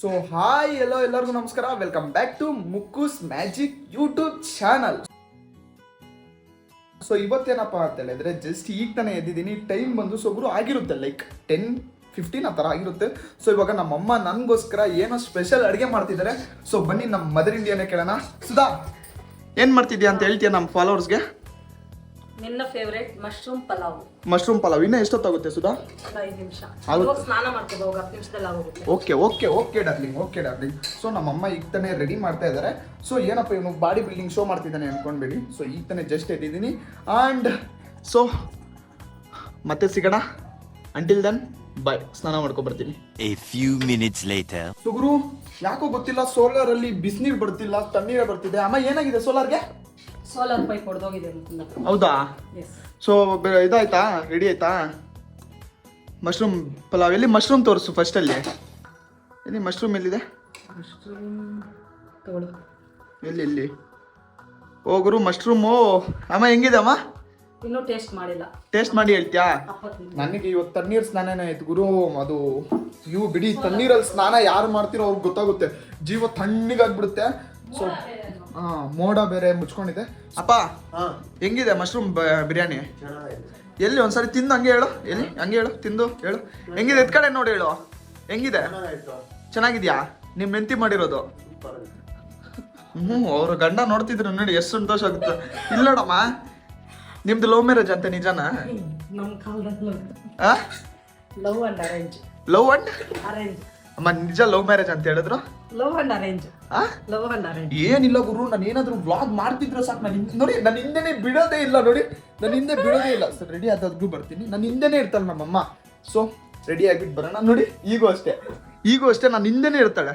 So hi ಎಲ್ಲೋ ಎಲ್ಲರಿಗೂ ನಮಸ್ಕಾರ. Welcome back to Mukkus magic YouTube channel so ಇವತ್ತೇನಪ್ಪ ಅಂತ ಹೇಳಿದ್ರೆ ಜಸ್ಟ್ ಈಗ ತಾನೇ ಎದ್ದಿದ್ದೀನಿ. ಟೈಮ್ ಬಂದು ಸೊ ಗುರು ಆಗಿರುತ್ತೆ. ಲೈಕ್ ಟೆನ್ ಫಿಫ್ಟೀನ್ ಆ ಥರ ಆಗಿರುತ್ತೆ. ಸೊ ಇವಾಗ ನಮ್ಮಮ್ಮ ನನಗೋಸ್ಕರ ಏನೋ ಸ್ಪೆಷಲ್ ಅಡುಗೆ ಮಾಡ್ತಿದ್ದಾರೆ. ಸೊ ಬನ್ನಿ ನಮ್ಮ ಮದರ್ ಇಂಡಿಯಾನೇ ಕೇಳೋಣ. ಸುಧಾ, ಏನು ಮಾಡ್ತಿದ್ಯಾ ಅಂತ ಹೇಳ್ತೀಯ ನಮ್ಮ ಫಾಲೋವರ್ಸ್ಗೆ ನಿನ್ನ favourite mushroom pulao. Mushroom pulao. ಇನ್ನೂ ಎಷ್ಟೊತ್ತಾಗುತ್ತೆ ಸುಧಾ? ಒಂದು ಐದು ನಿಮಿಷ. ಇವಾಗ ಸ್ನಾನ ಮಾಡ್ಕೋಬಹುದು ಹೋಗಿ ಹತ್ತು ನಿಮಿಷದಲ್ಲಿ ಆಗೋಗುತ್ತೆ. Okay okay okay darling okay darling. So ನಮ್ಮಮ್ಮ ಈಗ ತಾನೇ ರೆಡಿ ಮಾಡ್ತಾ ಇದ್ದಾರೆ ಸೊ ಏನಪ್ಪ ಇವನು ಬಾಡಿ ಬಿಲ್ಡಿಂಗ್ ಶೋ ಮಾಡ್ತಿದ್ದಾನೆ ಅನ್ಕೊಂಡ್ಬಿಡಿ. ಸೊ ಈಗ ತಾನೇ ಜಸ್ಟ್ ಎದ್ದಿದ್ದೀನಿ. ಆ್ಯಂಡ್ ಸೊ ಮತ್ತೆ ಸಿಗೋಣ? ಅಂಟಿಲ್ ದನ್ ಬಾಯ್ ಸ್ನಾನ ಮಾಡ್ಕೊಬರ್ತೀನಿ ಎ ಫ್ಯೂ ಮಿನಿಟ್ಸ್ later. ಸುಗುರು ಯಾಕೋ ಗೊತ್ತಿಲ್ಲ ಸೋಲಾರ್ ಅಲ್ಲಿ ಬಿಸಿನೀರು ಬರ್ತಿಲ್ಲ ತಣ್ಣೀರು ಬರ್ತಿದೆ. ಅಮ್ಮ ಏನಾಗಿದೆ ಸೋಲಾರ್ಗೆ ಸೋಲಾರ್ ಪೈಪ್ ಹೊಡೆದೋಗಿದೆ ಅಂತ ಹೌದಾ? ಎಸ್ ಸೊ ಇದಾಯ್ತಾ? ರೆಡಿ ಆಯ್ತಾ? ಮಶ್ರೂಮ್ ಪಲಾವ್. ಎಲ್ಲಿ ಮಶ್ರೂಮ್ ತೋರಿಸು ಫಸ್ಟಲ್ಲಿ ಎಲ್ಲಿ ಮಶ್ರೂಮ್ ಎಲ್ಲಿದೆ? ಮಶ್ರೂಮ್ ತಗೊಳ್ಳು. ಎಲ್ಲಿ ಎಲ್ಲಿ? ಹೋಗರು ಮಶ್ರೂಮು ಅಮ್ಮ ಹೆಂಗಿದೆ ಅಮ್ಮ? ಇನ್ನೂ ಟೇಸ್ಟ್ ಮಾಡಿಲ್ಲ. ಟೇಸ್ಟ್ ಮಾಡಿ ಹೇಳ್ತೀಯಾ? ನನಗೆ ಇವತ್ತು ತಣ್ಣೀರ್ ಸ್ನಾನನೇ ಆಯ್ತು ಗುರು. ಅದು ಇವು ಬಿಡಿ ತಣ್ಣೀರಲ್ಲಿ ಸ್ನಾನ ಯಾರು ಮಾಡ್ತಿರೋ ಅವ್ರಿಗೆ ಗೊತ್ತಾಗುತ್ತೆ. ಜೀವ ತಣ್ಣಗಾಗ್ಬಿಡುತ್ತೆ ಸೊ ಮೋಡ ಬೇರೆ ಮುಚ್ಕೊಂಡಿದೆ. ಅಪ್ಪ ಹೆಂಗಿದೆ ಮಶ್ರೂಮ್ ಬಿರಿಯಾನಿ? ಎಲ್ಲಿ ಒಂದ್ಸರಿ ತಿಂದು ಹಂಗೆ ಹೇಳು ಎಲ್ಲಿ? ಹಂಗೆ ಹೇಳು ತಿಂದು ಹೇಳು. ಹೆಂಗಿದೆ? ಎತ್ ಕಡೆ ನೋಡಿ ಹೇಳು. ಹೆಂಗಿದೆ? ಚೆನ್ನಾಗಿದ್ಯಾ? ನಿಮ್ ಮೆಂತಿ ಮಾಡಿರೋದು? ಹ್ಞೂ ಅವ್ರ ಗಂಡ ನೋಡ್ತಿದ್ರು ನೋಡಿ ಎಷ್ಟು ಸಂತೋಷ ಆಗುತ್ತೆ. ಇಲ್ಲ ನೋಡಮ್ಮ ನಿಮ್ದು ಲವ್ ಮ್ಯಾರೇಜ್ ಅಂತ ನಿಜಾನ? ನಮ್ಮ love and arrange love and arrange ಅಮ್ಮ ನಿಜ ಲವ್ ಮ್ಯಾರೇಜ್ ಅಂತ ಹೇಳಿದ್ರು? Love and love and arrange ಏನಿಲ್ಲ ಗುರು ನಾನು ಏನಾದ್ರು ವ್ಲಾಗ್ ಮಾಡ್ತಿದ್ರೆ ಸಾಕು. ನಾನು ನೋಡಿ ನನ್ನ ಹಿಂದೆನೆ ಬಿಡೋದೇ ಇಲ್ಲ ನೋಡಿ. ನನ್ನ ಹಿಂದೆ ಬಿಡೋದೇ ಇಲ್ಲ. ಸರ್ ರೆಡಿ ಆದಾದ್ರೂ ಬರ್ತೀನಿ. ನನ್ನ ಹಿಂದೆನೇ ಇರ್ತಾಳೆ ನಮ್ಮಮ್ಮ. ಸೊ ರೆಡಿ ಆಗಿಬಿಟ್ಟು ಬರೋಣ. ನೋಡಿ ಈಗೂ ಅಷ್ಟೇ. ಈಗೂ ಅಷ್ಟೇ ನನ್ನ ಹಿಂದೆನೇ ಇರ್ತಾಳೆ.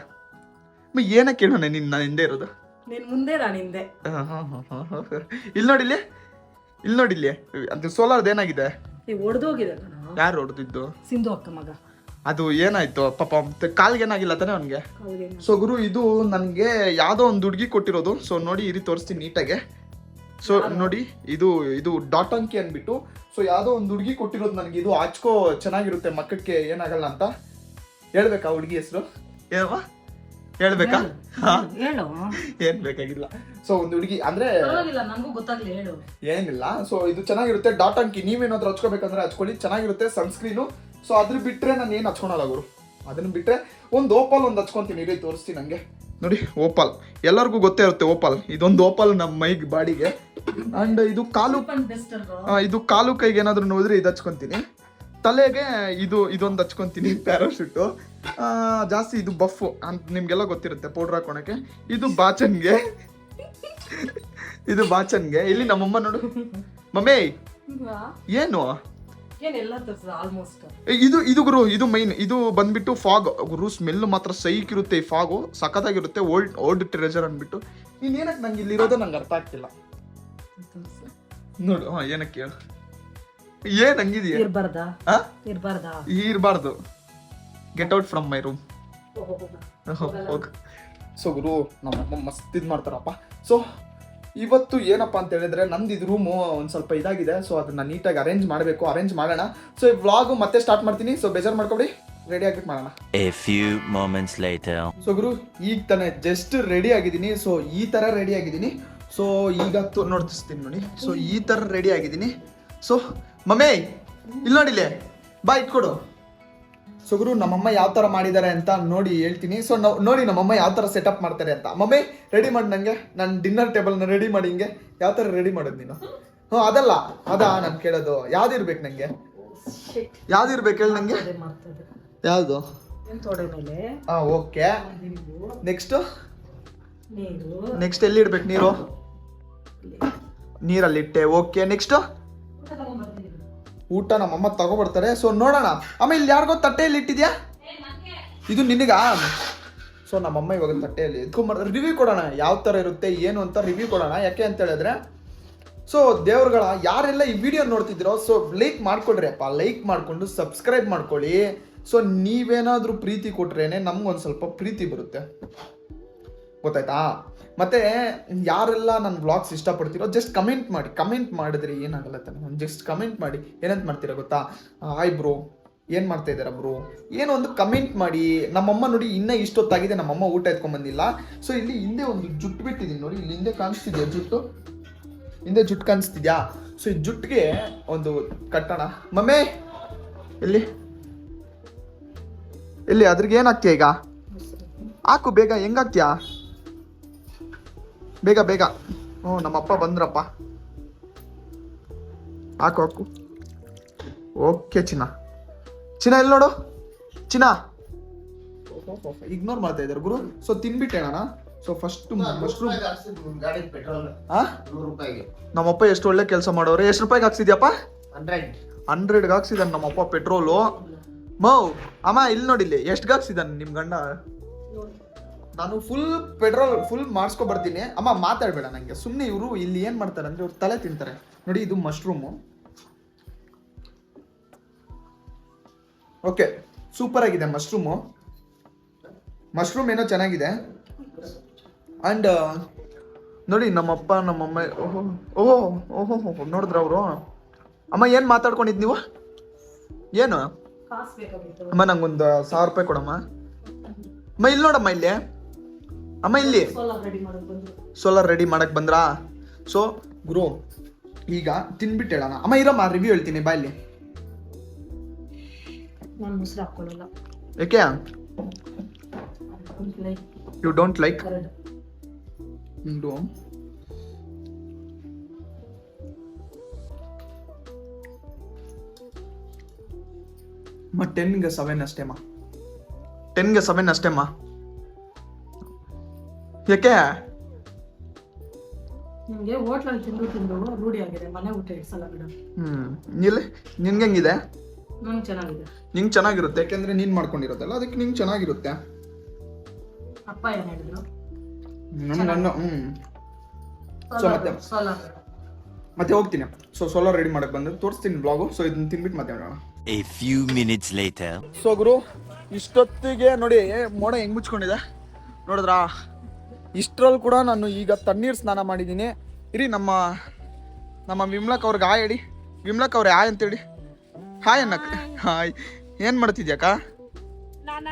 ಏನಕ್ಕೆ ಕೇಳೋಣ ನಿನ್ನ ನನ್ನ ಹಿಂದೆ ಇರೋದು? ನೀನು ಮುಂದೆ ನಾನು ಹಿಂದೆ. ಇಲ್ಲಿ ನೋಡಿ ಇಲ್ಲಿ. ಇಲ್ಲಿ ನೋಡಿ ಇಲ್ಲಿ. ಅದು ಸೋಲಾರ್ದು ಏನಾಗಿದೆ? ಹೊಡೆದೋಗಿದೆ ಯಾರು ಹೊಡೆದಿದ್ದು ಸಿಂಧು ಅಕ್ಕ ಮಗ. ಅದು ಏನಾಯ್ತು? ಪಾಪ ಕಾಲ್ಗೆ ಏನಾಗಿಲ್ಲ ತಾನೇ ಅವನಿಗೆ? ಅವ್ರಿಗೆ ಸೊ ಗುರು ಇದು ನನಗೆ ಯಾವುದೋ ಒಂದು ಹುಡುಗಿ ಕೊಟ್ಟಿರೋದು. ಸೊ ನೋಡಿ ಇರಿ ತೋರಿಸ್ತೀನಿ ನೀಟಾಗೆ. ಸೊ ನೋಡಿ ಇದು ಇದು ಡಾಟ್ ಅಂಕಿ ಅಂದ್ಬಿಟ್ಟು ಸೊ ಯಾವುದೋ ಒಂದು ಹುಡುಗಿ ಕೊಟ್ಟಿರೋದು ನನಗೆ. ಇದು ಹಚ್ಕೋ ಚೆನ್ನಾಗಿರುತ್ತೆ ಮಕ್ಕಕ್ಕೆ ಏನಾಗಲ್ಲ ಅಂತ. ಹೇಳ್ಬೇಕಾ ಹುಡುಗಿ ಹೆಸರು? ಏನಮ್ಮ ಹೇಳ್ಬೇಕಾ? ಹಾ. ಹೇಳು. ಏನ್ ಬೇಕಾಗಿಲ್ಲ. ಸೊ ಒಂದು ಹುಡುಗಿ ಅಂದ್ರೆ ಏನಿಲ್ಲ. ಸೊ ಇದು ಚೆನ್ನಾಗಿರುತ್ತೆ ಡಾಟ್ ಅಂಕಿ ನೀವೇನಾದ್ರೂ ಹಚ್ಕೋಬೇಕಂದ್ರೆ ಹಚ್ಕೊಳ್ಳಿ. ಚೆನ್ನಾಗಿರುತ್ತೆ ಸನ್ಸ್ಕ್ರೀನು. ಸೊ ಅದ್ರ ಬಿಟ್ರೆ ನಾನು ಏನು ಹಚ್ಕೊಳಲ್ಲ ಗುರು. ಅದನ್ನ ಬಿಟ್ರೆ ಒಂದು ಓಪಲ್ ಒಂದು ಹಚ್ಕೊಂತೀನಿ ಇಡೀ ತೋರಿಸ್ತೀನಿ ನಂಗೆ. ನೋಡಿ ಓಪಲ್. ಎಲ್ಲರಿಗೂ ಗೊತ್ತೇ ಇರುತ್ತೆ ಓಪಲ್. ಇದೊಂದು ಓಪಲ್ ನಮ್ಮ ಮೈಗ್ ಬಾಡಿಗೆ. ಅಂಡ್ ಇದು ಕಾಲು ಇದು ಕಾಲು ಕೈಗೆ ಏನಾದರೂ ನೋಡಿದ್ರೆ ಇದು ಹಚ್ಕೊತೀನಿ. ತಲೆಗೆ ಇದು ಇದೊಂದು ಹಚ್ಕೊಂತೀನಿ ಪ್ಯಾರಾಶೂಟು ಜಾಸ್ತಿ ಇದು ಬಫ್ ಅಂತ ನಿಮಗೆಲ್ಲ ಗೊತ್ತಿರುತ್ತೆ ಪೌಡ್ರ್ ಹಾಕೊಳಕ್ಕೆ. ಇದು ಬಾಚನ್ಗೆ. ಇದು ಬಾಚನ್ಗೆ. ಇಲ್ಲಿ ನಮ್ಮಮ್ಮ ನೋಡು. ಮಮ್ಮಿ ಏನು? ತರ್ಸದ ಆಲ್ಮೋಸ್ಟ್ ಇದು ಇದು ಗುರು ಇದು ಮೈನ್ ಇದು ಬಂದ್ಬಿಟ್ಟು ಫಾಗ್ ಗುರು ಸ್ಮೆಲ್ ಮಾತ್ರ ಸೈಕ್ ಇರುತ್ತೆ ಈ ಫಾಗು ಸಖತ್ತಾಗಿರುತ್ತೆ. ಓಲ್ಡ್ ಓಲ್ಡ್ ಟ್ರೆಜರ್ ಅಂದ್ಬಿಟ್ಟು. ನೀನ್ ಏನಕ್ಕೆ ನಂಗೆ ಇಲ್ಲಿರೋದು ನಂಗೆ ಅರ್ಥ ಆಗ್ತಿಲ್ಲ. ನೋಡು ಹಾಂ ಏನಕ್ಕೆ ಹೇಳು. ಏನ್ ಹಂಗಿದೆಯಾ? ಇರ್ಬಾರ್ದಾ? ಆ? ಇರ್ಬಾರ್ದಾ? ಇರಬಾರ್ದು. Get out from my room so ಗುರು ನಮ್ಮ ಮಸ್ತ್ ಇದು ಮಾಡ್ತಾರಪ್ಪ. ಸೊ ಇವತ್ತು ಏನಪ್ಪ ಅಂತ ಹೇಳಿದ್ರೆ ನಂದು ಇದು ರೂಮು ಒಂದು ಸ್ವಲ್ಪ ಇದಾಗಿದೆ ಸೊ ಅದನ್ನ ನೀಟಾಗಿ ಅರೇಂಜ್ ಮಾಡಬೇಕು ಅರೇಂಜ್ ಮಾಡೋಣ. ಸೊ ಈ ವ್ಲಾಗು ಮತ್ತೆ ಸ್ಟಾರ್ಟ್ ಮಾಡ್ತೀನಿ ಸೊ ಬೇಜಾರು ಮಾಡ್ಕೊಬಿಡಿ ರೆಡಿ ಆಗಿ ಮಾಡೋಣ. A few. ಸೊ ಗುರು ಈಗ ತಾನೇ ಜಸ್ಟ್ ರೆಡಿ ಆಗಿದ್ದೀನಿ ಸೊ ಈ ಥರ ರೆಡಿ ಆಗಿದ್ದೀನಿ. ಸೊ ಈಗ ನೋಡ್ತಿಸ್ತೀನಿ ನೋಡಿ ಸೊ ಈ ಥರ ರೆಡಿ ಆಗಿದ್ದೀನಿ. ಸೊ ಮಮ್ಮಿ ಇಲ್ಲಿ ನೋಡಿಲ್ಲೇ ಬಾ ಇಟ್ಕೊಡು. ಸೊ ಗುರು ನಮ್ಮಮ್ಮ ಯಾವ ಥರ ಮಾಡಿದ್ದಾರೆ ಅಂತ ನೋಡಿ ಹೇಳ್ತೀನಿ. ಸೊ ನಾವು ನೋಡಿ ನಮ್ಮಮ್ಮ ಯಾವ ಥರ ಸೆಟಪ್ ಮಾಡ್ತಾರೆ ಅಂತ. ಮಮ್ಮಿ ರೆಡಿ ಮಾಡಿ ನನಗೆ ನಾನು ಡಿನ್ನರ್ ಟೇಬಲ್ನ ರೆಡಿ ಮಾಡಿ ಹಿಂಗೆ. ಯಾವ ಥರ ರೆಡಿ ಮಾಡೋದು ನೀನು? ಹ್ಞೂ ಅದಲ್ಲ. ಅದಾ ನಾನು ಕೇಳೋದು. ಯಾವ್ದಿರ್ಬೇಕು ನನಗೆ ಯಾವ್ದಿರ್ಬೇಕು ಹೇಳಿ ನನಗೆ ಯಾವುದು? ಹಾಂ ಓಕೆ. ನೆಕ್ಸ್ಟು ನೆಕ್ಸ್ಟ್ ಎಲ್ಲಿ ಇಡ್ಬೇಕು ನೀರು? ನೀರಲ್ಲಿ ಇಟ್ಟೆ. ಓಕೆ. ನೆಕ್ಸ್ಟ್ ಊಟ ನಮ್ಮಮ್ಮ ತಗೊಬರ್ತಾರೆ. ಸೊ ನೋಡೋಣ. ಅಮ್ಮ, ಇಲ್ಲಿ ಯಾರಿಗೋ ತಟ್ಟೆಯಲ್ಲಿ ಇಟ್ಟಿದ್ಯಾ? ಇದು ನಿನಗಾ? ಸೊ ನಮ್ಮಮ್ಮ ಇವಾಗ ತಟ್ಟೆಯಲ್ಲಿ ಎದ್ಕೊಂಬರ್ ರಿವ್ಯೂ ಕೊಡೋಣ. ಯಾವ ಥರ ಇರುತ್ತೆ, ಏನು ಅಂತ ರಿವ್ಯೂ ಕೊಡೋಣ. ಯಾಕೆ ಅಂತ ಹೇಳಿದ್ರೆ ಸೊ ದೇವ್ರುಗಳ, ಯಾರೆಲ್ಲ ಈ ವಿಡಿಯೋ ನೋಡ್ತಿದ್ದೀರೋ ಸೊ ಲೈಕ್ ಮಾಡ್ಕೊಳ್ರಿ ಅಪ್ಪ. ಲೈಕ್ ಮಾಡಿಕೊಂಡು ಸಬ್ಸ್ಕ್ರೈಬ್ ಮಾಡ್ಕೊಳ್ಳಿ. ಸೊ ನೀವೇನಾದರೂ ಪ್ರೀತಿ ಕೊಟ್ರೇನೆ ನಮ್ಗೊಂದು ಸ್ವಲ್ಪ ಪ್ರೀತಿ ಬರುತ್ತೆ. ಗೊತ್ತಾಯ್ತಾ? ಮತ್ತೆ ಯಾರೆಲ್ಲ ನನ್ನ ಬ್ಲಾಗ್ಸ್ ಇಷ್ಟಪಡ್ತೀರೋ ಜಸ್ಟ್ ಕಮೆಂಟ್ ಮಾಡಿ ಕಮೆಂಟ್ ಮಾಡಿದ್ರೆ ಏನಾಗಲ್ಲ ತಾನೆ ಜಸ್ಟ್ ಕಮೆಂಟ್ ಮಾಡಿ, ಏನಂತ ಮಾಡ್ತೀರಾ ಗೊತ್ತಾ? ಆಯ್ ಬ್ರೋ ಏನು ಮಾಡ್ತಾ ಇದಾರ ಬ್ರೋ ಏನೋ ಒಂದು ಕಮೆಂಟ್ ಮಾಡಿ, ನಮ್ಮಮ್ಮ ನೋಡಿ ಇನ್ನ ಇಷ್ಟೊತ್ತಾಗಿದೆ, ನಮ್ಮಮ್ಮ ಊಟ ಎತ್ಕೊಂಡ್ ಬಂದಿಲ್ಲ ಸೊ ಇಲ್ಲಿ ಹಿಂದೆ ಒಂದು ಜುಟ್ಟು ಬಿಟ್ಟಿದ್ದೀನಿ ನೋಡಿ, ಇಲ್ಲಿ ಹಿಂದೆ ಕಾಣಿಸ್ತಿದ್ಯಾ ಜುಟ್ಟು? ಹಿಂದೆ ಜುಟ್ಟು ಕಾಣಿಸ್ತಿದ್ಯಾ? ಸೊ ಈ ಜುಟ್ಟಿಗೆ ಒಂದು ಕಟ್ಟೋಣ. ಮಮ್ಮೆ ಎಲ್ಲಿ ಎಲ್ಲಿ ಅದ್ರಿಗೆ ಏನಾಗ್ತೀಯ ಈಗ? ಹಾಕು, ಬೇಗ. ಹೆಂಗಾಗ್ತೀಯಾ ಬೇಗ ಬೇಗ. ಹ್ಞೂ ನಮ್ಮಪ್ಪ ಬಂದ್ರಪ್ಪ. ಹಾಕು ಹಾಕು. ಓಕೆ ಚಿನ್ನ. ಚಿನ್ನ ಎಲ್ಲಿ ನೋಡು? ಚಿನ್ನ. ಇಗ್ನೋರ್ ಮಾಡ್ತಾ ಇದ್ದಾರೆ ಗುರು. ಸೊ ತಿನ್ಬಿಟ್ಟೆ ಅಣ್ಣ ಸೊ ಫಸ್ಟ್ ಮಶ್ರೂಮ್ ನಮ್ಮಪ್ಪ ಎಷ್ಟು ಒಳ್ಳೆ ಕೆಲಸ ಮಾಡೋರು ಎಷ್ಟು ರೂಪಾಯಿಗೆ ಹಾಕ್ಸಿದ್ಯಪ್ಪ? ಹಂಡ್ರೆಡ್ ಹಂಡ್ರೆಡ್ಗೆ ಹಾಕ್ಸಿದಾನೆ ನಮ್ಮಪ್ಪ ಪೆಟ್ರೋಲು ಮೌ ಅಮ್ಮ ಇಲ್ಲಿ ನೋಡಿಲ್ಲಿ ಎಷ್ಟು ಹಾಕ್ಸಿದಾನೆ ನಿಮ್ಮ ಗಂಡ? ನಾನು ಫುಲ್ ಪೆಟ್ರೋಲ್ ಫುಲ್ ಮಾಡಿಸ್ಕೊ ಬರ್ತೀನಿ. ಅಮ್ಮ ಮಾತಾಡಬೇಡ ನನಗೆ ಸುಮ್ಮನೆ ಇವರು ಇಲ್ಲಿ ಏನು ಮಾಡ್ತಾರೆ ಅಂದ್ರೆ ಇವ್ರು ತಲೆ ತಿಂತಾರೆ. ನೋಡಿ ಇದು ಮಶ್ರೂಮು ಓಕೆ ಸೂಪರ್ ಆಗಿದೆ ಮಶ್ರೂಮು ಮಶ್ರೂಮ್ ಏನೋ ಚೆನ್ನಾಗಿದೆ. ಆ್ಯಂಡ್ ನೋಡಿ ನಮ್ಮಪ್ಪ ನಮ್ಮಮ್ಮ ಓಹೋ ಓಹೋ ಓಹೋ ಓಹೋ ನೋಡಿದ್ರ ಅವರು? ಅಮ್ಮ ಏನು ಮಾತಾಡ್ಕೊಂಡಿದ್ ನೀವು ಏನು ಅಮ್ಮ ನಂಗೊಂದು ಸಾವಿರ ರೂಪಾಯಿ ಕೊಡಮ್ಮ. ಅಮ್ಮ ಇಲ್ಲಿ ನೋಡಮ್ಮ ಇಲ್ಲಿ. ಅಮ್ಮ ಇಲ್ಲಿ? ಸೋಲಾರ್ ರೆಡಿ ಮಾಡೋಕೆ ಬಂದ್ರು. ಸೊ ಗುರು ಈಗ ತಿನ್ಬಿಟ್ಟು ಹೇಳೋಣ. ಅಮ್ಮ ಇರಮ್ಮ ರಿವ್ಯೂ ಹೇಳ್ತೀನಿ ಬಾ ಇಲ್ಲಿ. ಯಾಕೆ? ಯು ಡೋಂಟ್ ಲೈಕ್ ಅಮ್ಮ ಟೆನ್ಗೆ ಸೆವೆನ್ ಅಷ್ಟೇಮ್ಮ ಟೆನ್ಗೆ ಸೆವೆನ್ ಅಷ್ಟೇಮ್ಮ ಯಾಕೆ? ನಿಮಗೆ ಹೋಟ್ಲಲ್ಲಿ ತಿಂದು ತಿಂದು ರೂಢಿ ಆಗಿದೆ ಮನೆ ಊಟ ಇಡ್ಸಲ್ಲ ಬಿಡು. ಹ್ಮ್. ಇಲ್ಲ ನಿನ್ಗೆ ಹೆಂಗಿದೆ? ನಂಗೆ ಚೆನ್ನಾಗಿದೆ. ನಿಂಗೆ ಚೆನ್ನಾಗಿರುತ್ತೆ ಯಾಕೆಂದ್ರೆ ನೀನ್ ಮಾಡ್ಕೊಂಡಿರೋದಲ್ಲ ಅದಕ್ಕೆ ನಿಂಗೆ ಚೆನ್ನಾಗಿರುತ್ತೆ. ಅಪ್ಪ ಏನ್ ಹೇಳಿದ್ರು? ನನ್ನ ಹ್ಮ್. ಸೊ ಮತ್ತೆ? ಮತ್ತೆ ಹೋಗ್ತೀನಿ. ಸೊ ಸೋಲಾರ್ ರೆಡಿ ಮಾಡಕ್ ಬಂದ್ರೆ ತೋರಿಸ್ತೀನಿ ಬ್ಲಾಗು ಸೊ ಇದನ್ನ ತಿನ್ಬಿಟ್ಟು ಮತ್ತೆ ಮಾಡೋಣ a few minutes later so ಗುರು ಇಷ್ಟೊತ್ತಿಗೆ ನೋಡಿ ಮೋಡ ಹೆಂಗ್ ಮುಚ್ಕೊಂಡಿದೆ? ನೋಡಿದ್ರಾ? ಇಷ್ಟರಲ್ಲಿ ಕೂಡ ನಾನು ಈಗ ತಣ್ಣೀರು ಸ್ನಾನ ಮಾಡಿದ್ದೀನಿ. ಇರಿ ನಮ್ಮ ನಮ್ಮ ವಿಮ್ಲಕ್ ಅವ್ರಿಗೆ ಹಾಯ್ ಹೇಳಿ ವಿಮ್ಲಕ್ ಅವ್ರೆ ಹಾಯ್ ಅಂತೇಳಿ. ಹಾಯ್ ಅನ್ನಕ್ಕ ಹಾಯ್. ಏನು ಮಾಡ್ತಿದ್ಯಾಕ ಅಕ್ಕ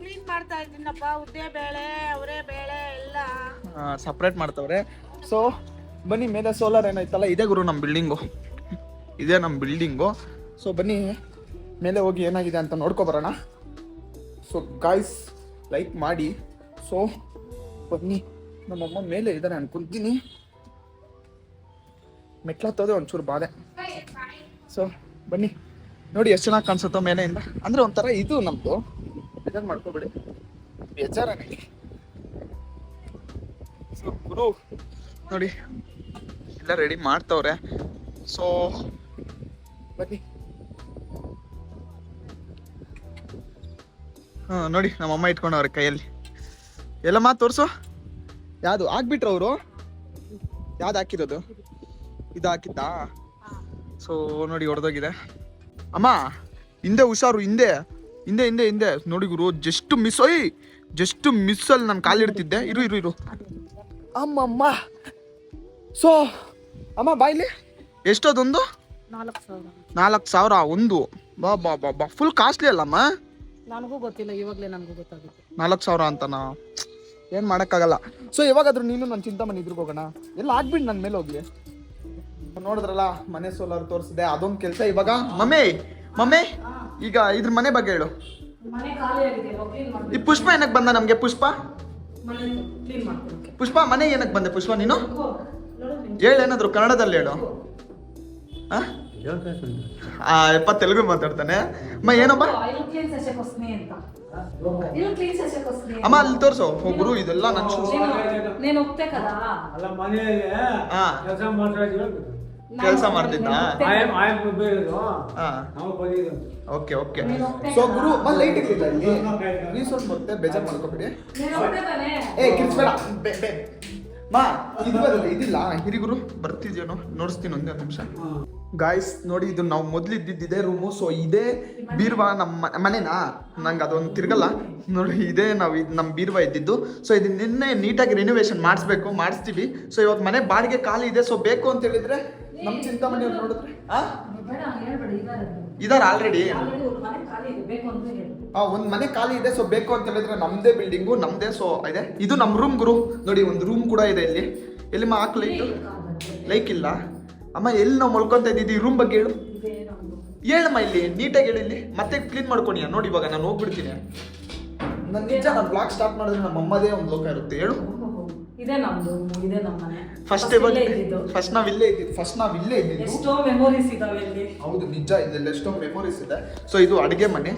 ಕ್ಲೀನ್ ಮಾಡ್ತಾ ಇದ್ದೀನಪ್ಪ ಉದ್ದೆ ಬೇಳೆ ಅವರೇ ಬೇಳೆ ಎಲ್ಲ. ಸಪ್ರೇಟ್ ಮಾಡ್ತವ್ರೆ. ಸೊ ಬನ್ನಿ ಮೇಲೆ ಸೋಲಾರ್ ಏನಾಯ್ತಲ್ಲ ಇದೇ ಗುರು ನಮ್ಮ ಬಿಲ್ಡಿಂಗು ಇದೇ ನಮ್ಮ ಬಿಲ್ಡಿಂಗು ಸೊ ಬನ್ನಿ ಮೇಲೆ ಹೋಗಿ ಏನಾಗಿದೆ ಅಂತ ನೋಡ್ಕೊ ಬರೋಣ. ಸೊ ಗಾಯ್ಸ್ ಲೈಕ್ ಮಾಡಿ. ಸೊ ಬನ್ನಿ. ನಮ್ಮಮ್ಮ ಮೇಲೆ ಇದ್ದಾರೆ ಅನ್ಕೊಂತೀನಿ ಮೆಟ್ಲತ್ತೋದೆ ಒಂಚೂರು ಬಾಧೆ ಸೊ ಬನ್ನಿ. ನೋಡಿ ಎಷ್ಟು ಚೆನ್ನಾಗಿ ಕಾಣಿಸುತ್ತೋ ಮೇಲೆಯಿಂದ. ಅಂದ್ರೆ ಒಂಥರ ಇದು ನಮ್ದು. ಬೇಜಾರು ಮಾಡ್ಕೋಬೇಡಿ. ಬೇಜಾರ ಸೊ ಗುರು, ನೋಡಿ. ಎಲ್ಲ ರೆಡಿ ಮಾಡ್ತವ್ರೆ. ಸೊ ಬನ್ನಿ. ಹಾ, ನೋಡಿ ನಮ್ಮಮ್ಮ ಇಟ್ಕೊಂಡವ್ರೆ ಕೈಯಲ್ಲಿ. ಎಲ್ಲಮ್ಮ ತೋರಿಸು. ಯಾವುದು? ಹಾಕ್ಬಿಟ್ರು ಅವರು. ಯಾವ್ದು ಹಾಕಿರೋದು? ಇದು ಹಾಕಿದ್ದಾ? ಸೊ ನೋಡಿ ಹೊಡೆದೋಗಿದೆ ಅಮ್ಮ ಹಿಂದೆ ಹುಷಾರು ಹಿಂದೆ. ಹಿಂದೆ ಹಿಂದೆ ಹಿಂದೆ. ನೋಡಿ ಗುರು ಜಸ್ಟ್ ಮಿಸ್ ಓಯ್ ಜಸ್ಟ್ ಮಿಸ್ಸಲ್ಲಿ ನಾನು ಕಾಲಿಡ್ತಿದ್ದೆ ಇರು ಇರು ಇರು. ಅಮ್ಮಮ್ಮ. ಸೊ ಅಮ್ಮ ಬಾಯ್ಲಿ ಎಷ್ಟೊಂದು ನಾಲ್ಕು ಸಾವಿರ. ನಾಲ್ಕು ಸಾವಿರ ಒಂದು. ಬಾ ಬಾ ಬಾ ಬಾ. ಫುಲ್ ಕಾಸ್ಟ್ಲಿ ಅಲ್ಲಮ್ಮ ನನಗೂ ಗೊತ್ತಿಲ್ಲ ಇವಾಗಲೇ ನನಗೂ ಗೊತ್ತಾಗುತ್ತೆ. ನಾಲ್ಕು ಸಾವಿರ ಅಂತನಾ? ಏನು ಮಾಡೋಕ್ಕಾಗಲ್ಲ. ಸೊ ಯಾವಾಗಾದ್ರೂ ನೀನು ನನ್ನ ಚಿಂತಾಮಣಿ ಇದ್ರಿಗೆ ಹೋಗೋಣ? ಎಲ್ಲ ಆಗ್ಬಿಟ್ಟು ನನ್ನ ಮೇಲೆ ಹೋಗ್ಲಿ. ನೋಡಿದ್ರಲ್ಲ ಮನೆ ಸೋಲಾರ್ ತೋರಿಸಿದೆ ಅದೊಂದು ಕೆಲಸ ಇವಾಗ. ಮಮ್ಮಿ ಮಮ್ಮಿ ಈಗ ಇದ್ರ ಮನೆ ಬಗ್ಗೆ ಹೇಳು. ಮನೆ ಈ ಪುಷ್ಪ ಏನಕ್ಕೆ ಬಂದ ನಮಗೆ? ಪುಷ್ಪ? ಮನೆ ಪುಷ್ಪ ಮನೆ ಏನಕ್ಕೆ ಬಂದೆ? ಪುಷ್ಪ ನೀನು? ಹೇಳೇನಾದ್ರು ಕನ್ನಡದಲ್ಲಿ ಹೇಳು. ಆ? ಆ ಯಪ್ಪ ತೆಲುಗು ಮಾತಾಡ್ತಾನೆ. ಅಮ್ಮ ಏನಮ್ಮ? ಅಮ್ಮ ಅಲ್ಲಿ ತೋರ್ಸು. ಓ ಗುರು ಇದೆಲ್ಲ ನನ್ನ ಶೂ ನೀನು ನೀನು ಒಪ್ತೆ ಕದಾ? ಅಲ್ಲ ಮನೆಯಲ್ಲಿ ಹಾ. ಕೆಲಸ ಮಾಡ್ತಿದ್ದ ಓಕೆ ಓಕೆ. ಸೊ ಗುರು ಮತ್ತೆ ಲೈಟ್ ಇರ್ಲಿಲ್ಲ ಇಲ್ಲಿ. ಬರುತ್ತೆ ಬೇಜಾರು ಮಾಡ್ಕೋಬೇಡಿ. ಏ ಮಾ ಇದು ಬರಲ್ಲ ಇದಿಲ್ಲ. ಹಿರಿಗುರು ಬರ್ತಿದ್ಯೇನೋ? ನೋಡಿಸ್ತೀನಿ ಒಂದೇ ಒಂದು ನಿಮಿಷ. ಗಾಯ್ಸ್ ನೋಡಿ, ಇದು ನಾವು ಮೊದ್ಲು ಇದ್ದಿದ್ದಿದೆ ಇದೇ ರೂಮು ಸೊ ಇದೇ ಬೀರ್ವಾ ನಮ್ಮ ಮನೆನಾ? ನಂಗೆ ಅದೊಂದು ತಿರ್ಗಲ್ಲ. ನೋಡಿ, ಇದೇ ನಾವು ಇದು ನಮ್ಮ ಬೀರ್ವಾ ಇದ್ದಿದ್ದು. ಸೊ ಇದು ನಿನ್ನೆ ನೀಟಾಗಿ ರಿನೋವೇಷನ್ ಮಾಡಿಸ್ಬೇಕು, ಮಾಡಿಸ್ತೀವಿ. ಸೊ ಇವಾಗ ಮನೆ ಬಾಡಿಗೆ ಖಾಲಿ ಇದೆ ಸೊ ಬೇಕು ಅಂತ ಹೇಳಿದ್ರೆ ನಮ್ಮ ಚಿಂತಾಮಣಿ ಅವ್ರು ನೋಡಿದ್ರೆ ಇದಾರೆ ಆಲ್ರೆಡಿ ಹಾ ಒಂದು ಮನೆ ಖಾಲಿ ಇದೆ ಸೊ ಬೇಕು ಅಂತ ಹೇಳಿದ್ರೆ ನಮ್ದೇ ಬಿಲ್ಡಿಂಗು ನಮ್ದೇ ಸೊ ಇದೆ. ಇದು ನಮ್ಮ ರೂಮ್ ಗುರು. ನೋಡಿ, ಒಂದು ರೂಮ್ ಕೂಡ ಇದೆ ಇಲ್ಲಿ. ಎಲ್ಲಿ ಮಾ ಹಾಕ್ ಲೈಟು ಲೈಕ್ ಇಲ್ಲ. ಅಮ್ಮ ಎಲ್ಲಿ ನಾವು ಮಲ್ಕೊಂತ ಇದ್ದೀವಿ? ರೂಮ್ ಬಗ್ಗೆ ಹೇಳು. ಹೇಳಮ್ಮ ಇಲ್ಲಿ ನೀಟಾಗಿ ಹೇಳಿ ಇಲ್ಲಿ. ಮತ್ತೆ ಕ್ಲೀನ್ ಮಾಡ್ಕೊಣಿಯ ನೋಡಿ ಇವಾಗ ನಾನು ಹೋಗ್ಬಿಡ್ತೀನಿ. ನನ್ನ ನಿಜ ನಾನು ಬ್ಲಾಗ್ ಸ್ಟಾರ್ಟ್ ಮಾಡಿದ್ರೆ ನಮ್ಮ ಅಮ್ಮದೇ ಒಂದು ಲೋಕ ಇರುತ್ತೆ. ಹೇಳು. ಇದೆ ನಮ್ದು ಇದೆ ನಮ್ಮ ಮನೆ. ಫಸ್ಟ್ ಇದ್ದಿದ್ದು. ಫಸ್ಟ್ ನಾವು ಇಲ್ಲೇ ಇದ್ದಿದ್ದು. ಫಸ್ಟ್ ನಾವು ಇಲ್ಲೇ ಇದ್ದಿದ್ದು. ಎಷ್ಟೋ ಮೆಮೊರೀಸ್ ಇದಾವೆ ಇಲ್ಲಿ. ಹೌದು ನಿಜ ಇದೆಲ್ಲ ಎಷ್ಟೋ ಮೆಮೊರೀಸ್ ಇದೆ. ಸೊ ಇದು ಅಡುಗೆ ಮನೆ.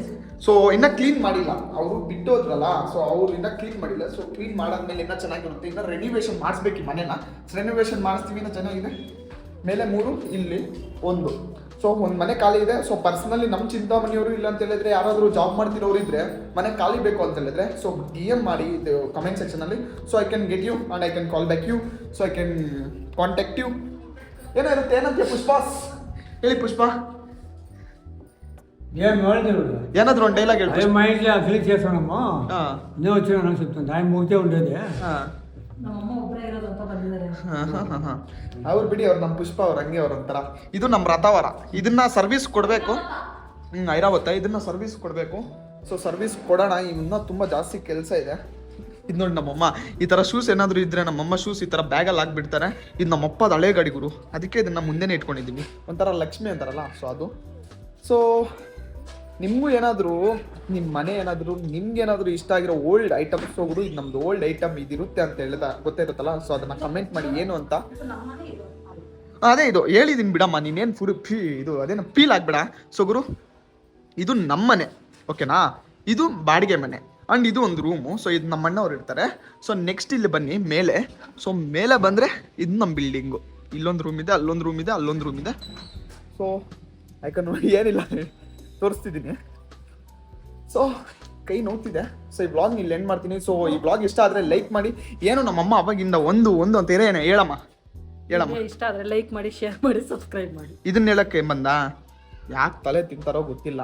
ಸೊ ಇನ್ನ ಕ್ಲೀನ್ ಮಾಡಿಲ್ಲ. ಅವರು ಬಿಟ್ಟು ಹೋದ್ರಲ್ಲ ಸೊ ಅವ್ರು ಇನ್ನ ಕ್ಲೀನ್ ಮಾಡಿಲ್ಲ. ಸೊ ಕ್ಲೀನ್ ಮಾಡಾದ್ಮೇಲೆ ಇನ್ನ ಚೆನ್ನಾಗಿರುತ್ತೆ. ಇನ್ನ ರೆನಿವೇಶನ್ ಮಾಡಿಸ್ಬೇಕು ಈ ಮನೆನ. ರೆನಿವೇಶನ್ ಮಾಡಿಸ್ತೀವಿ ಇನ್ನ ಚೆನ್ನಾಗಿದೆ. ಮೇಲೆ ಮೂರು ಇಲ್ಲಿ ಒಂದು ಸೊ ಒಂದು ಮನೆ ಖಾಲಿ ಇದೆ ಸೊ ಪರ್ಸನಲಿ ನಮ್ಮ ಚಿಂತಾಮಣಿಯವರು ಇಲ್ಲ ಅಂತ ಹೇಳಿದ್ರೆ ಯಾರಾದರೂ ಜಾಬ್ ಮಾಡ್ತಿರೋರು ಇದ್ರೆ ಮನೆ ಖಾಲಿ ಬೇಕು ಅಂತ ಹೇಳಿದ್ರೆ ಸೊ ಡಿ ಎಮ್ ಮಾಡಿ ಇದು ಕಮೆಂಟ್ ಸೆಕ್ಷನಲ್ಲಿ so I can get you and I can call back you so I can contact you ಏನೋ ಇರುತ್ತೆ ಏನಂತೆ ಪುಷ್ಪಾಸ್ ಹೇಳಿ ಪುಷ್ಪ ఏం వాడలేదు ಏನಾದ್ರು ಒಂದು డైలాగ్ ಹೇಳಿ అదే మా ఇంట్లో క్లిక్ చేస్తున్నాము ಹಾ నేను వచ్చినా చెప్తాను ఆయన ముగితే ఉండేది ಅವ್ರು ಬಿಡಿ ಅವ್ರು ನಮ್ಮ ಪುಷ್ಪ ಅವ್ರು ಹಂಗೆ ಅವ್ರ ಒಂಥರ ಇದು ನಮ್ಮ ರಥವರ. ಇದನ್ನ ಸರ್ವಿಸ್ ಕೊಡಬೇಕು. ಹ್ಞೂ ಐರಾವತ್ತ, ಇದನ್ನ ಸರ್ವಿಸ್ ಕೊಡಬೇಕು. ಸೊ ಸರ್ವಿಸ್ ಕೊಡೋಣ. ಇನ್ನೂ ತುಂಬ ಜಾಸ್ತಿ ಕೆಲಸ ಇದೆ. ಇದು ನೋಡಿ ನಮ್ಮಮ್ಮ. ಈ ಥರ ಶೂಸ್ ಏನಾದರೂ ಇದ್ದರೆ ನಮ್ಮಮ್ಮ ಶೂಸ್ ಈ ಥರ ಬ್ಯಾಗಲ್ಲಿ ಹಾಕ್ಬಿಡ್ತಾರೆ. ಇದು ನಮ್ಮಪ್ಪದ ಹಳೆ ಗಾಡಿ ಗುರು. ಅದಕ್ಕೆ ಇದನ್ನು ಮುಂದೆನೇ ಇಟ್ಕೊಂಡಿದ್ದೀವಿ ಒಂಥರ ಲಕ್ಷ್ಮಿ ಅಂತಾರಲ್ಲ ಸೊ ಅದು. ಸೊ ನಿಮಗೂ ಏನಾದರೂ ನಿಮ್ಮ ಮನೆ ಏನಾದರೂ, ನಿಮ್ಗೆ ಏನಾದರೂ ಇಷ್ಟ ಆಗಿರೋ ಓಲ್ಡ್ ಐಟಮ್ಸ್ ಹೋಗುದು, ಇದು ನಮ್ದು ಓಲ್ಡ್ ಐಟಮ್ ಇದಿರುತ್ತೆ ಅಂತ ಹೇಳಿದ, ಗೊತ್ತಿರುತ್ತಲ್ಲ ಸೊ ಅದನ್ನ ಕಮೆಂಟ್ ಮಾಡಿ, ಏನು ಅಂತ? ಅದೇ ಇದು, ಹೇಳಿದೀನಿ ಬಿಡಮ್ಮ, ನೀನೇನು ಫುಲ್ ಫೀ, ಇದು, ಅದೇನು ಫೀಲ್ ಆಗ್ಬೇಡ. ಸೊ ಗುರು, ಇದು ನಮ್ಮನೆ ಓಕೆನಾ? ಇದು ಬಾಡಿಗೆ ಮನೆ ಆ್ಯಂಡ್ ಇದು ಒಂದು ರೂಮು ಸೊ ಇದು ನಮ್ಮ ಅಣ್ಣವ್ರು ಇರ್ತಾರೆ. ಸೊ ನೆಕ್ಸ್ಟ್ ಇಲ್ಲಿ ಬನ್ನಿ, ಮೇಲೆ. ಸೊ ಮೇಲೆ ಬಂದರೆ ಇದು ನಮ್ಮ ಬಿಲ್ಡಿಂಗು ಇಲ್ಲೊಂದು ರೂಮ್ ಇದೆ, ಅಲ್ಲೊಂದು ರೂಮ್ ಇದೆ, ಅಲ್ಲೊಂದು ರೂಮ್ ಇದೆ. ಸೊ ಯಾಕಂದ್ರೆ ಏನಿಲ್ಲ. ತೋರಿಸ್ತಿದ್ದೀನಿ. ಸೊ ಕೈ ನೋಡ್ತಿದೆ ಸೊ ಈ ಬ್ಲಾಗ್ ಇಲ್ಲಿ ಎಂಡ್ ಮಾಡ್ತೀನಿ. ಸೊ ಈ ಬ್ಲಾಗ್ ಇಷ್ಟ ಆದರೆ ಲೈಕ್ ಮಾಡಿ. ಏನು ನಮ್ಮಮ್ಮ ಅವಾಗಿಂದ ಒಂದು ಒಂದು ಅಂತ ಏನೋ ಹೇಳಮ್ಮ. ಹೇಳಮ್ಮ. ಇಷ್ಟ ಆದ್ರೆ ಲೈಕ್ ಮಾಡಿ ಶೇರ್ ಮಾಡಿ ಸಬ್ಸ್ಕ್ರೈಬ್ ಮಾಡಿ. ಇದನ್ನ ಹೇಳಕ್ಕೆ ಬಂದ? ಯಾಕೆ ತಲೆ ತಿಂತಾರೋ ಗೊತ್ತಿಲ್ಲ.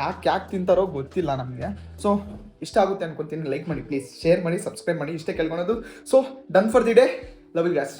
ಯಾಕೆ ಯಾಕೆ ತಿಂತಾರೋ ಗೊತ್ತಿಲ್ಲ ನಮಗೆ. ಸೊ ಇಷ್ಟ ಆಗುತ್ತೆ ಅನ್ಕೊತೀನಿ. ಲೈಕ್ ಮಾಡಿ ಪ್ಲೀಸ್ ಶೇರ್ ಮಾಡಿ ಸಬ್ಸ್ಕ್ರೈಬ್ ಮಾಡಿ. ಇಷ್ಟೇ ಕೇಳ್ಕೊಳೋದು. So done for the day love you guys